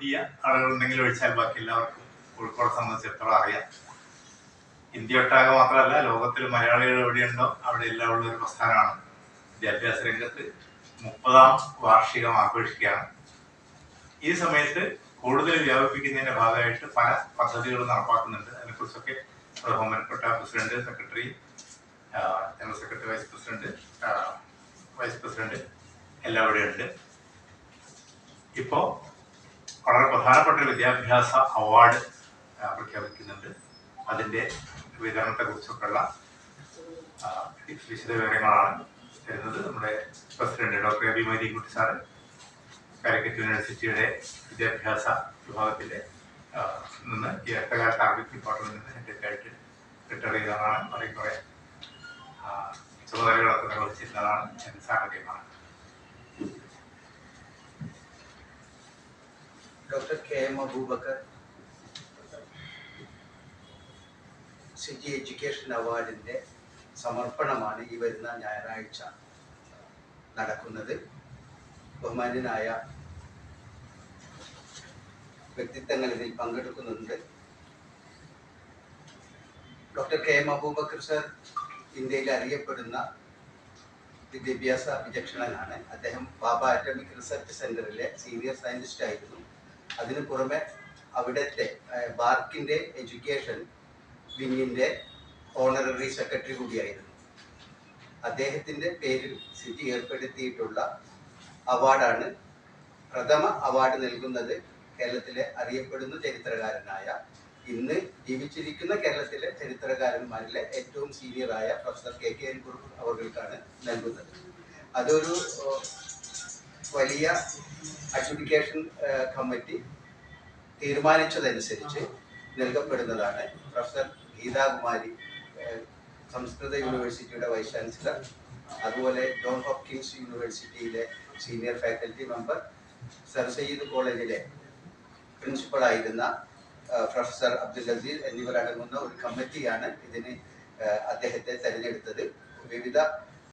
പുതിയ ആളുകളുണ്ടെങ്കിൽ ഒഴിച്ചാൽ ബാക്കി എല്ലാവർക്കും കോഴിക്കോട് സംബന്ധിച്ചിടത്തോളം അറിയാം. ഇന്ത്യ ഒട്ടാകെ മാത്രമല്ല ലോകത്തിൽ മലയാളികൾ എവിടെയുണ്ടോ അവിടെ എല്ലാം ഉള്ള ഒരു പ്രസ്ഥാനമാണ് വിദ്യാഭ്യാസ രംഗത്ത് മുപ്പതാം വാർഷികം ആഘോഷിക്കുകയാണ്. ഈ സമയത്ത് കൂടുതൽ വ്യാപിപ്പിക്കുന്നതിന്റെ ഭാഗമായിട്ട് പല പദ്ധതികളും നടപ്പാക്കുന്നുണ്ട്. അതിനെക്കുറിച്ചൊക്കെ ബഹുമാനപ്പെട്ട president secretary general secretary vice president vice president എല്ലാം ഉണ്ട് ഇപ്പോൾ വളരെ പ്രധാനപ്പെട്ട വിദ്യാഭ്യാസ അവാർഡ് പ്രഖ്യാപിക്കുന്നുണ്ട്. അതിന്റെ വിതരണത്തെക്കുറിച്ചൊക്കെയുള്ള കുറിച്ചൊക്കെയുള്ള വിശദ വിവരങ്ങളാണ് തരുന്നത്. നമ്മുടെ president doctor A B Marikutty sir Calicut യൂണിവേഴ്സിറ്റിയുടെ വിദ്യാഭ്യാസ വിഭാഗത്തിലെ നിന്ന് ഈ അടുത്തകാലത്ത് ടാർഗറ്റ് ഡിപ്പാർട്ട്മെന്റിൽ നിന്ന് ഹെഡായിട്ട് റിട്ടയർ ചെയ്തതാണ്. കുറെ ചുമതലകളൊക്കെ നിർവഹിച്ചിരുന്നതാണ് സാഹചര്യമാണ്. Doctor K M Abubakar city education അവാർഡിന്റെ സമർപ്പണമാണ് ഈ വരുന്ന ഞായറാഴ്ച നടക്കുന്നത്. ബഹുമാന്യനായ വ്യക്തിത്വങ്ങൾ ഇതിൽ പങ്കെടുക്കുന്നുണ്ട്. Doctor K M Abubakar sir ഇന്ത്യയിൽ അറിയപ്പെടുന്ന വിദ്യാഭ്യാസ വിചക്ഷണനാണ് അദ്ദേഹം ബാബ അറ്റമിക് റിസർച്ച് സെന്ററിലെ സീനിയർ സയന്റിസ്റ്റ് ആയിരുന്നു. അതിനു പുറമെ അവിടുത്തെ ബാർക്കിന്റെ എഡ്യൂക്കേഷൻ വിങ്ങിന്റെ ഓണററി സെക്രട്ടറി കൂടിയായിരുന്നു. അദ്ദേഹത്തിന്റെ പേരിൽ സിറ്റി ഏർപ്പെടുത്തിയിട്ടുള്ള അവാർഡാണ് പ്രഥമ അവാർഡ് നൽകുന്നത് കേരളത്തിലെ അറിയപ്പെടുന്ന ചരിത്രകാരനായ ഇന്ന് ജീവിച്ചിരിക്കുന്ന കേരളത്തിലെ ചരിത്രകാരന്മാരിലെ ഏറ്റവും സീനിയറായ professor K K N Kurup അവർക്കാണ് നൽകുന്നത്. അതൊരു വലിയ അഡ്ജുഡിക്കേഷൻ കമ്മിറ്റി തീരുമാനിച്ചതനുസരിച്ച് നൽകപ്പെടുന്നതാണ്. പ്രൊഫസർ ഗീതാകുമാരി സംസ്കൃത യൂണിവേഴ്സിറ്റിയുടെ വൈസ് ചാൻസലർ അതുപോലെ ജോൺ ഹോപ്കിൻസ് യൂണിവേഴ്സിറ്റിയിലെ senior faculty member sir Syed കോളേജിലെ പ്രിൻസിപ്പൾ ആയിരുന്ന പ്രൊഫസർ അബ്ദുൽ അസീസ് എന്നിവരടങ്ങുന്ന ഒരു കമ്മിറ്റിയാണ് ഇതിന് അദ്ദേഹത്തെ തെരഞ്ഞെടുത്തത്. വിവിധ